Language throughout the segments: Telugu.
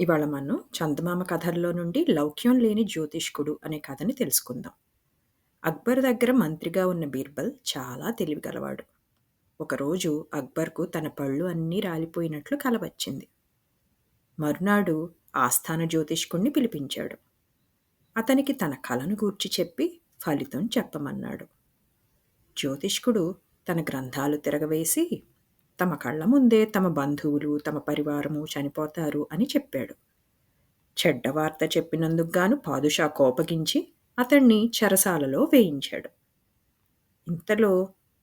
ఇవాళ మనం చందమామ కథల్లో నుండి లౌక్యం లేని జ్యోతిష్కుడు అనే కథని తెలుసుకుందాం. అక్బర్ దగ్గర మంత్రిగా ఉన్న బీర్బల్ చాలా తెలివిగలవాడు. ఒకరోజు అక్బర్కు తన పళ్ళు అన్నీ రాలిపోయినట్లు కల వచ్చింది మరునాడు ఆస్థాన జ్యోతిష్కుణ్ణి పిలిపించాడు. అతనికి తన కలను గూర్చి చెప్పి ఫలితం చెప్పమన్నాడు. జ్యోతిష్కుడు తన గ్రంథాలు తిరగవేసి తమ కళ్ళ ముందే తమ బంధువులు తమ పరివారము చనిపోతారు అని చెప్పాడు. చెడ్డ వార్త చెప్పినందుకు గాను పాదుషా కోపగించి అతన్ని చెరసాలలో వేయించాడు. ఇంతలో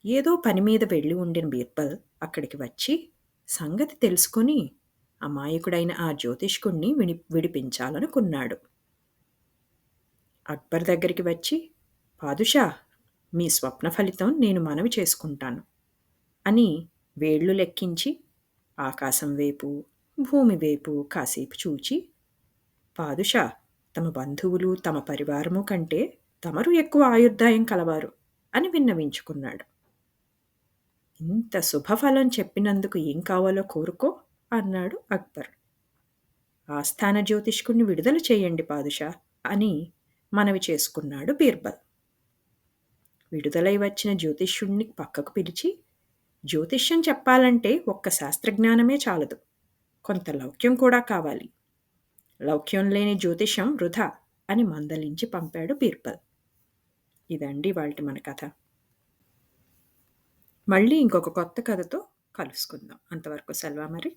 ఏదో పని మీద వెళ్ళి ఉండిన బీర్బల్ అక్కడికి వచ్చి సంగతి తెలుసుకుని అమాయకుడైన ఆ జ్యోతిష్కుణ్ణి విని విడిపించాలనుకున్నాడు. అక్బర్ దగ్గరికి వచ్చి పాదుషా మీ స్వప్న ఫలితం నేను మనవి చేసుకుంటాను అని వేళ్ళు లెక్కించి ఆకాశం వైపు భూమి వైపు కాసేపు చూచి పాదుషా తమ బంధువులు తమ పరివారము కంటే తమరు ఎక్కువ ఆయుర్దాయం కలవారు అని విన్నవించుకున్నాడు. ఇంత శుభఫలం చెప్పినందుకు ఏం కావాలో కోరుకో అన్నాడు అక్బర్. ఆస్థాన జ్యోతిష్కుణ్ణి విడుదల చేయండి పాదుషా అని మనవి చేసుకున్నాడు బీర్బల్. విడుదలై వచ్చిన జ్యోతిష్యుణ్ణి పక్కకు పిలిచి జ్యోతిష్యం చెప్పాలంటే ఒక్క శాస్త్రజ్ఞానమే చాలదు. కొంత లౌక్యం కూడా కావాలి. లౌక్యం లేని జ్యోతిష్యం వృధా అని మందలించి పంపాడు బీర్బల్. ఇదండి వాళ్ళ మన కథ. మళ్ళీ ఇంకొక కొత్త కథతో కలుసుకుందాం. అంతవరకు సెలవు మరి.